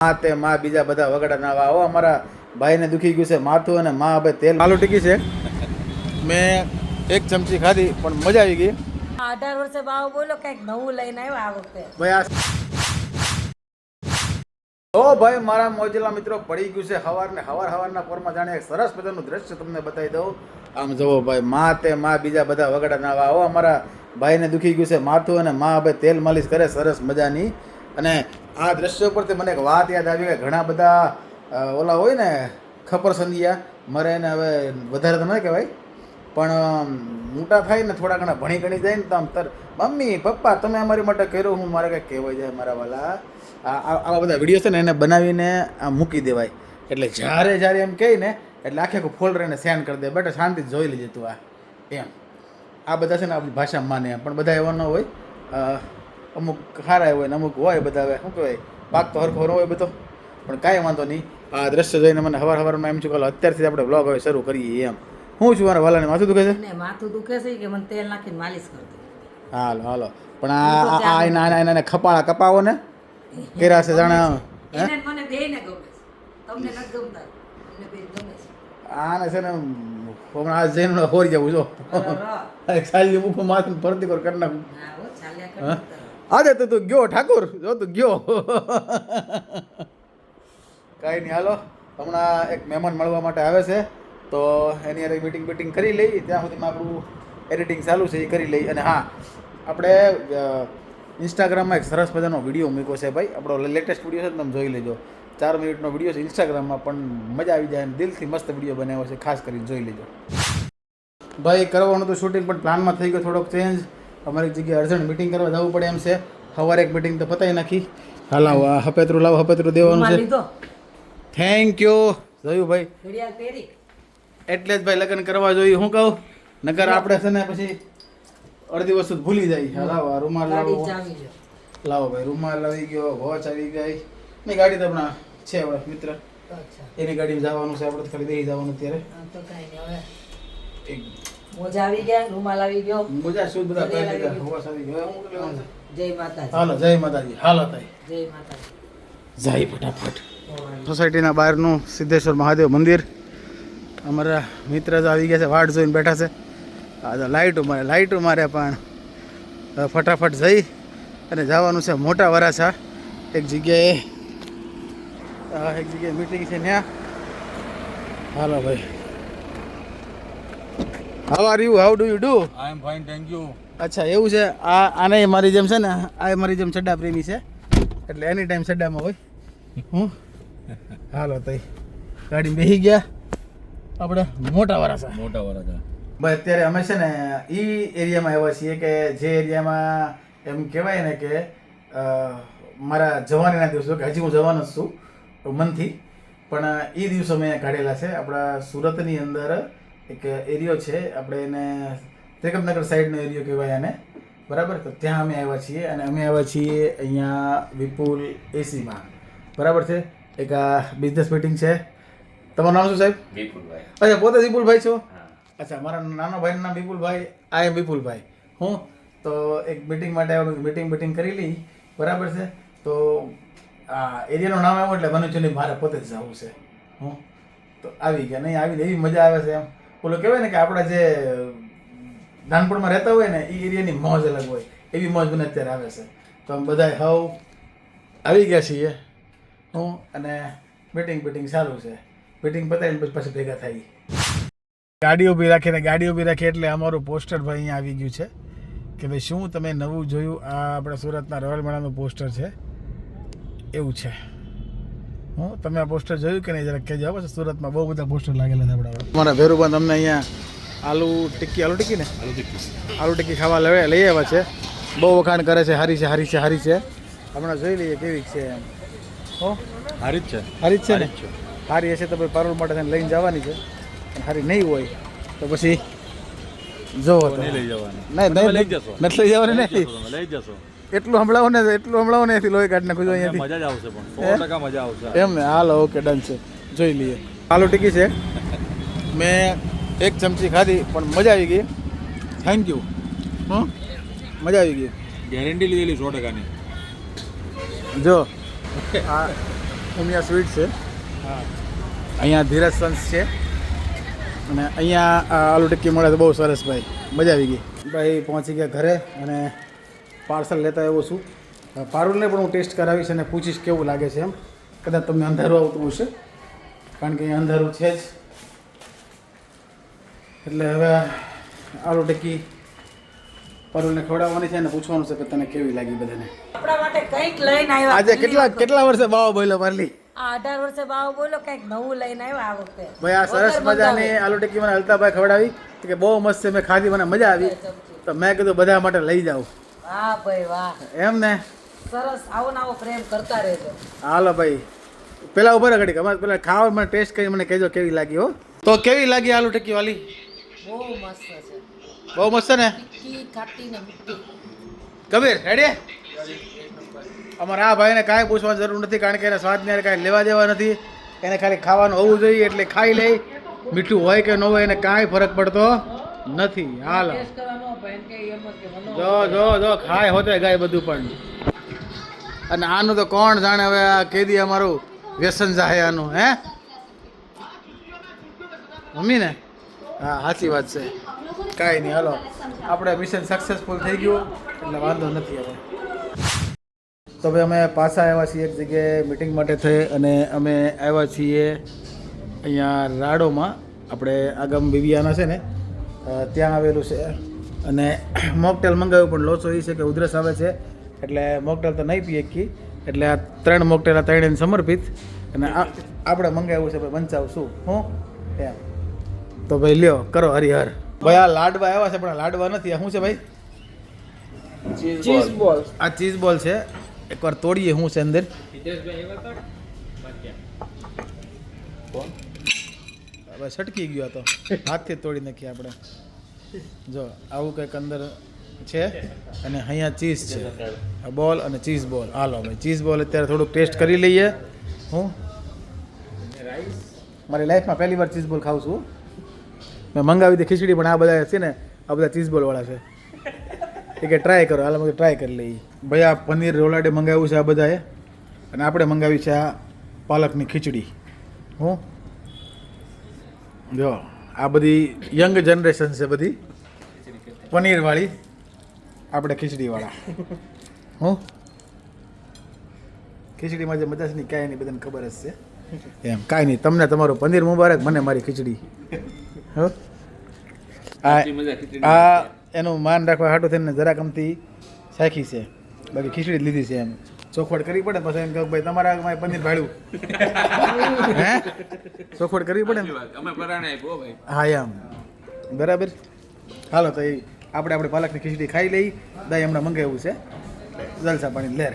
આ તે માં બીજા બધા વગડા ના આવો અમારા ભાઈને દુખી ગયું છે માથું અને માં હવે તેલ આલુ ટીકી છે. મેં એક ચમચી ખાધી પણ મજા આવી ગઈ. અઢાર વર્ષે બાવ બોલો કંઈક નવું લઈને આવ્યા આ વખતે. ભાઈ આ તો ભાઈ મારા મોજેલા મિત્રો પડી ગયું છે હવાર ને હવાર હવારના પોરમાં જાણે એક સરસ મજાનું દ્રશ્ય તમને બતાવી દઉં. આમ જુઓ ભાઈ માં તે માં બીજા બધા વગડા ના આવો અમારા ભાઈને દુખી ગયું છે માથું અને માં હવે તેલ માલિશ કરે સરસ મજાની. અને આ દ્રશ્ય ઉપરથી મને એક વાત યાદ આવી કે ઘણા બધા ઓલા હોય ને, ખપર સંધિયા, મરે ને હવે વધારે તો ન કહેવાય, પણ મોટા થાય ને થોડા ઘણા ભણી ગણી જાય ને તો આમ તર, મમ્મી, પપ્પા, તમે અમારી માટે કર્યું, હું મારે કંઈક કહેવાય જાય મારા વાલા. આ- આ- આવા બધા વીડિયો છે ને એને બનાવીને આમ મૂકી દેવાય. એટલે જ્યારે જ્યારે એમ કહે ને, એટલે આખે આખું ફોલ્ડર એને સેન્ડ કરી દે. બેટા, શાંતિ જોઈ લીધું તું આ. એમ. આ બધા છે ને આપણી ભાષામાં માને પણ બધા એવા ન હોય. અમુક સારા હોય ને અમુક હોય બધા શું કહેવાય પાક તો હરખો ન હોય બધો. પણ કાંઈ વાંધો નહીં આ દ્રશ્ય જોઈને મને હવાર હવારમાં એમ છું કે અત્યારથી આપણે બ્લોગ હવે શરૂ કરીએ એમ. હું છું મારા વાલાને માથું દુખે છે? માથું દુખે છે કે મને તેલ નાખીને માલિશ કરી હાલો હાલો. પણ આ આ- એના એના એના ખપાળા કપાવો ને કેરા છે જાણે એને મને બેને ગમે તમને નથી ગમતા મને બે ગમે આને છે ને હમણાં આ જઈને હોરી જવું જો. સાલી મૂકું માથું ફરતી કર કરી નાખું. હા ચાલ્યા? આજે તો તું ગયો, ઠાકોર. જો તું ગયો. કાંઈ નહીં, હાલો. હમણાં એક મહેમાન મળવા માટે આવે છે. તો એની અરે મીટિંગ બીટિંગ કરી લઈ, ત્યાં સુધીમાં આપણું એડિટિંગ ચાલુ છે, એ કરી લઈ. અને હા, આપણે ઇન્સ્ટાગ્રામમાં એક સરસ મજાનો વીડિયો મૂક્યો છે ભાઈ. આપણો લેટેસ્ટ વીડિયો છે તમે જોઈ લેજો. ચાર મિનિટનો વીડિયો છે ઇન્સ્ટાગ્રામમાં પણ મજા આવી જાય અને દિલથી મસ્ત વીડિયો બનાવ્યો છે, ખાસ કરીને જોઈ લેજો. ભાઈ, કરવાનું તો શૂટિંગ પણ પ્લાનમાં થઈ ગયો, થોડોક ચેન્જ અમારી જગ્યાએ અર્જન્ટ મિટિંગ કરવા જવું પડે એમ છે. સવારે એક મિટિંગ તો પતાવી નાખી. હાલાવ આ હપેતરું લાવો હપેતરું દેવાનું છે. થેન્ક યુ જોયું ભાઈ? એટલે જ ભાઈ લગ્ન કરવા જોઈએ હું કહું? નગર આપણે છે ને પછી અડધી વસ્તુ ભૂલી જાય. હાલાવ આ રૂમાલ લાવો. લાવો ભાઈ રૂમાલ આવી ગયો વોચ આવી ગઈ. ની ગાડી તો આપણા છે આપણા મિત્ર. એની ગાડીમાં જવાનું છે આપણે તો ખાલી દઈ જવાનું અત્યારે. તો કાંઈ નહીં હવે. એક મોજા આવી ગયા રૂમાલ આવી ગયો. મોજા શું બધા પહેરી ગયા. ગયો. હવે હું લેવાનું છે જય માતાજી. હાલો જય માતાજી. હાલો તાઈ. જય માતાજી. જાય ફટાફટ. સોસાયટીના બહારનું સિદ્ધેશ્વર મહાદેવ મંદિર. અમારા મિત્ર જ આવી ગયા છે વાટ જોઈને બેઠા છે. આ તો લાઇટો મારે લાઇટો મારે પણ. ફટાફટ જઈ અને જવાનું છે મોટા વરાછા. એક જગ્યાએ એક જગ્યાએ મીટિંગ છે ત્યાં હાલો ભાઈ. How are you how do you do I am fine thank you અચ્છા એવું છે. આ આને મારી જેમ છે ને આ મારી જેમ ચડ્ડા પ્રેમી છે. એટલે એની ટાઈમ ચડ્ડામાં હોય. હું? હાલો તઈ. ગાડી બેસી ગયા. આપણે મોટા વરાસા મોટા વરાસા ભાઈ અત્યારે અમે છે ને એ એરિયામાં આવ્યા છીએ કે જે એરિયામાં એમ કહેવાય ને કે મારા જવાનીના દિવસો કે હજી હું જવાન જ છું મનથી. પણ એ દિવસો મેં કાઢેલા છે. આપણા સુરતની અંદર એક એરિયો છે. આપણે એને ત્રિકમનગર સાઈડનો એરિયો કહેવાય આને. બરાબર? તો ત્યાં અમે આવ્યા છીએ અને અમે આવ્યા છીએ અહીંયા વિપુલ એસીમાં. બરાબર છે? એક આ બિઝનેસ મીટિંગ છે. તમારું નામ શું સાહેબ? વિપુલભાઈ. અચ્છા પોતે વિપુલભાઈ છો? અચ્છા મારા નાનો ભાઈનું નામ વિપુલભાઈ આ એમ વિપુલભાઈ. હું? તો એક મીટિંગ માટે મીટિંગ મીટિંગ કરી લઈ. બરાબર છે? તો આ એરિયાનું નામ આવ્યું એટલે મને છે નહીં મારે પોતે જ જવું છે. હું? તો આવી ગયા. નહીં આવી એવી મજા આવે છે એમ. ઓલું કહેવાય ને કે આપણા જે નાનપણમાં રહેતા હોય ને, એ એરિયાની મોજ અલગ હોય. એવી મોજ મને અત્યારે આવે છે. તો અમે બધા હવ આવી ગયા છીએ. હું અને બેટિંગ બેટિંગ ચાલુ છે. બેટિંગ પતાવીને પછી પછી ભેગા થઈ ગાડી ઊભી રાખીને ગાડી ઊભી રાખી એટલે અમારું પોસ્ટર ભાઈ અહીંયા આવી ગયું છે કે ભાઈ શું તમે નવું જોયું? આ આપણા સુરતના રોયલ મેળાનું પોસ્ટર છે. એવું છે. હું તમે આ પોસ્ટર જોયું કે નહીં? જરાક કહેજો પછી સુરતમાં બહુ બધા પોસ્ટર લાગેલા છે આપણા મારા ભેરુબા તમને અહીંયા આલુ ટિક્કી આલુ ટિક્કી ને? આલુ ટિક્કી. ખાવા લઈ લઈ આવ્યા છે. બહુ વખાણ કરે છે હારી છે હારી છે હારી છે. હમણાં જોઈ લઈએ કેવી છે એમ. હો? હારી જ છે. હારી જ છે ને? હારી જ છે. હારી હશે તો ભાઈ પારોલ માટે થઈને લઈને જવાની છે. હારી નહીં હોય તો પછી જોવો નહીં લઈ જવાની. નહીં નહીં લઈ જશો. નથી લઈ જવાની નહીં. લઈ જશો. એટલું હમણાં ને એટલું હમણાં ને એથી લોહી કાઢી નાખું અહીંયા અહીંયાથી. મજા જ આવશે પણ. સો ટકા મજા આવશે. એમ ને? હાલો ઓકે ડન છે. જોઈ લઈએ. આલુ ટીકી છે. મેં એક ચમચી ખાધી પણ મજા આવી ગઈ. થેન્ક યુ હં? મજા આવી ગઈ. ગેરંટી લીધેલી સો ટકાની. જો આ ઉમિયા સ્વીટ છે. અહીંયા ધીરજ સંસ છે. અને અહીંયા આલુ ટિક્કી મળે તો બહુ સરસ ભાઈ. મજા આવી ગઈ. ભાઈ પહોંચી ગયા ઘરે અને પાર્સલ લેતા આવ્યો છું. પારુલને પણ હું ટેસ્ટ કરાવીશ અને પૂછીશ કેવું લાગે છે એમ. કદાચ તમને અંધારું આવતું હશે. કારણ કે અહીંયા અંધારું છે જ. એટલે હવે આલુ ટેકી પારુલને ખવડાવવાની છે અને પૂછવાનું છે કે તને કેવી લાગી બધાને. આપણા માટે કંઈક લઈને આવ્યા આજે કેટલા કેટલા વર્ષે બાવો બોલ્યો મારલી આ અઢાર વર્ષે બાવો બોલો કંઈક નવું લઈને આવ્યો આ વખતે. ભાઈ આ સરસ મજાની આલુ ટિક્કી મને હલતાભાઈ ખવડાવી. કે બહુ મસ્ત છે મેં ખાધી મને મજા આવી. તો મેં કીધું બધા માટે લઈ જાઉં વાહ ભાઈ વાહ. એમ ને? સરસ આવો આવો પ્રેમ કરતા રહેજો. હાલો ભાઈ. પેલા ઊભા ઘડીક. અમારે પેલા ખાવા મને ટેસ્ટ કરી મને કહેજો કેવી લાગી હો. તો કેવી લાગી આલુ ટકી વાલી? બહુ મસ્ત છે. બહુ મસ્ત ને? કબીર રેડી અમારા આ ભાઈને કાંઈ પૂછવાની જરૂર નથી કારણ કે એના સ્વાદને કાંઈ લેવા દેવા નથી. એને ખાલી ખાવાનું હોવું જોઈએ એટલે ખાઈ લે. મીઠું હોય કે ન હોય એને કાંઈ ફરક પડતો. નથી હાલો. જ જો જો ખાય હોતે ગાય બધું પણ. અને આનું તો કોણ જાણે હવે આ કેદી અમારું વ્યસન જાહે આનું હે? મમ્મી ને? હા સાચી વાત છે. કાંઈ નહીં હાલો. આપણે મિશન સક્સેસફુલ થઈ ગયું એટલે વાંધો નથી હવે. તો ભાઈ અમે પાછા આવ્યા છીએ એક જગ્યાએ મિટિંગ માટે થઈ અને અમે આવ્યા છીએ અહીંયા રાડોમાં. આપણે આગમ વિવિયાના છે ને ત્યાં આવેલું છે. અને મોકટેલ મંગાવ્યું પણ લોચો એ છે કે ઉધરસ આવે છે. એટલે મોકટેલ તો નહીં પીએ કી એટલે આ ત્રણ મોકટેલ આ ત્રણેયને સમર્પિત. અને આ આપણે મંગાવ્યું છે ભાઈ બંચાવ શું હું? એમ. તો ભાઈ લ્યો કરો હરિહર. ભાઈ આ લાડવા આવ્યા છે પણ આ લાડવા નથી. આ શું છે ભાઈ? ચીઝ બોલ. આ ચીઝ બોલ છે. એકવાર તોડીએ શું છે અંદર? હવે છટકી ગયો તો. હાથથી તોડી નાખીએ આપણે. જો, આવું કંઈક અંદર છે અને અહીંયા ચીઝ છે. બોલ અને ચીઝ બોલ. હાલો ભાઈ, ચીઝ બોલ અત્યારે થોડુંક ટેસ્ટ કરી લઈએ. હું? મારી લાઈફમાં પહેલી વાર ચીઝ બોલ ખાઉં છું. મેં મંગાવી હતી ખીચડી, પણ આ બધા છે ને, આ બધા ચીઝ બોલવાળા છે. એ કે ટ્રાય કરો. હાલ અમે ટ્રાય કરી લઈએ. ભાઈ, આ પનીર રોલાડે મંગાવ્યું છે આ બધાએ. અને આપણે મંગાવી છે આ પાલકની ખીચડી. હું? જો આ બધી યંગ જનરેશન છે બધી. પનીરવાળી આપણે ખીચડીવાળા. હું? ખીચડીમાં જે મજા છે ને કાંઈ નહીં બધાને ખબર જ છે. એમ કાંઈ નહીં તમને તમારું પનીર મુબારક મને મારી ખીચડી. હો? આ આ એનું માન રાખવા હાટું થઈને જરાક અમથી સાખી છે. બાકી ખીચડી જ લીધી છે એમ. ચોખવટ કરવી પડે પછી એમ કહું ભાઈ તમારા પનીર ભાડ્યું હે? ચોખવટ કરવી પડે ને અમે પરાણે આપ્યો ભાઈ. હા એમ. બરાબર. હાલો તો એ આપણે આપણે પાલકની ખીચડી ખાઈ લઈ. દાઈ હમણાં મંગાવ્યું છે. જલસા પાણી લેર.